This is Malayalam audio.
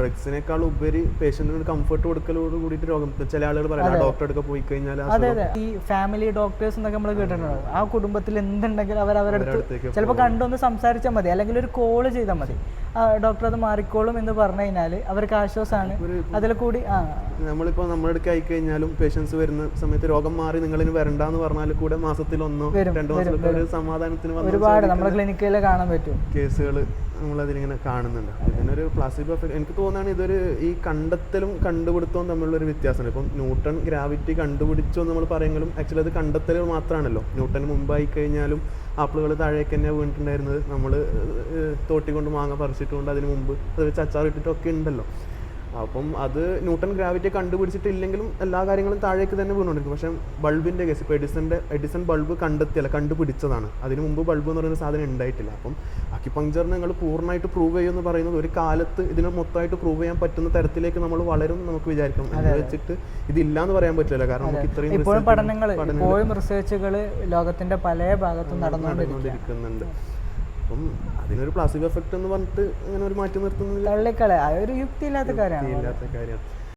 ഡ്രഗ്സിനേക്കാൾ ഉപരി പേഷ്യന്റിന് ഒരു കംഫർട്ട് കൊടുക്കലോട് കൂടിയിട്ട് രോഗം ചില ആളുകൾ പറയാം ഡോക്ടർ അടുക്ക പോയി കഴിഞ്ഞാൽ അതെ അതെ. ഈ ഫാമിലി ഡോക്ടേഴ്സ് എന്നൊക്കെ നമ്മൾ കേട്ടിട്ടുണ്ടാവും. ആ കുടുംബത്തിൽ എന്തുണ്ടെങ്കിലും അവർ അവരുടെ ചിലപ്പോൾ കണ്ടൊന്ന് സംസാരിച്ചാൽ മതി. അല്ലെങ്കിൽ ഒരു കോൾ ചെയ്താൽ മതി. ഡോക്ടർ അത് മാറിക്കോളും എന്ന് പറഞ്ഞു കഴിഞ്ഞാൽ അവർക്ക് ആശ്വാസമാണ്. അതിൽ കൂടി ആ. നമ്മളിപ്പോൾ നമ്മുടെ അടുക്ക ആയി കഴിഞ്ഞാലും പേഷ്യൻസ് വരുന്ന സമയത്ത് രോഗം മാറി നിങ്ങളിന് വരണ്ടെന്ന് പറഞ്ഞാൽ കൂടെ മാസത്തിൽ ഒന്നോ രണ്ടോ മാസത്തിലൊക്കെ ഒരു സമാധാനത്തിന് ഒരുപാട് നമ്മുടെ ക്ലിനിക്കിൽ കാണാൻ പറ്റും. കേസുകൾ നമ്മളതിലിങ്ങനെ കാണുന്നുണ്ട്. ഇതിനൊരു പ്ലാസിബോ എഫക്ട് എനിക്ക് തോന്നുകയാണ് ഇതൊരു ഈ കണ്ടെത്തലും കണ്ടുപിടുത്തവും തമ്മിലുള്ളൊരു വ്യത്യാസമാണ് ഇപ്പം ന്യൂട്ടൺ ഗ്രാവിറ്റി കണ്ടുപിടിച്ചോ എന്ന് നമ്മൾ പറയുമെങ്കിലും ആക്ച്വലി അത് കണ്ടെത്തൽ മാത്രമാണല്ലോ ന്യൂട്ടൺ മുമ്പായി കഴിഞ്ഞാലും ആപ്പിളുകൾ താഴേക്ക് തന്നെ വീണിട്ടുണ്ടായിരുന്നത്. നമ്മൾ തോട്ടി കൊണ്ട് മാങ്ങ പറിച്ചിട്ടുകൊണ്ട് അതിന് മുമ്പ് അത് വെച്ച് അച്ചാറിട്ടിട്ടൊക്കെ ഉണ്ടല്ലോ. അപ്പം അത് ന്യൂട്ടൺ ഗ്രാവിറ്റി കണ്ടുപിടിച്ചിട്ടില്ലെങ്കിലും എല്ലാ കാര്യങ്ങളും താഴേക്ക് തന്നെ വീണുകൊണ്ടിരിക്കും. പക്ഷേ ബൾബിന്റെ കേസ് ഇപ്പോൾ എഡിസന്റെ എഡിസൺ ബൾബ് കണ്ടെത്തിയല്ല കണ്ടുപിടിച്ചതാണ്. അതിന് മുമ്പ് ബൾബ് എന്ന് പറയുന്ന സാധനം ഉണ്ടായിട്ടില്ല. അപ്പം അക്യുപങ്ചറിന് നിങ്ങൾ പൂർണമായിട്ട് പ്രൂവ് ചെയ്യുമെന്ന് പറയുന്നത് ഒരു കാലത്ത് ഇതിനെ മൊത്തമായിട്ട് പ്രൂവ് ചെയ്യാൻ പറ്റുന്ന തരത്തിലേക്ക് നമ്മൾ വളരും എന്ന് നമുക്ക് വിചാരിക്കും അത് വെച്ചിട്ട് ഇതില്ല എന്ന് പറയാൻ പറ്റില്ല. കാരണം നമുക്ക് ഇത്രയും ഇപ്പോഴും പഠനങ്ങൾ ഇപ്പോഴും റിസർച്ചുകൾ ലോകത്തിന്റെ പല ഭാഗത്തും നടന്നുകൊണ്ടിരിക്കും നടന്നുകൊണ്ടിരിക്കുന്നുണ്ട്. അപ്പം അതിനൊരു പ്ലാസ്റ്റിക് എഫക്റ്റ് എന്ന് പറഞ്ഞിട്ട് ഇങ്ങനെ ഒരു മാറ്റി നിർത്തുന്നത് തള്ളിക്കള യുക്തി യുക്തിയില്ലാത്ത കാര്യമാണ് ഇല്ലാത്ത കാര്യമാണ്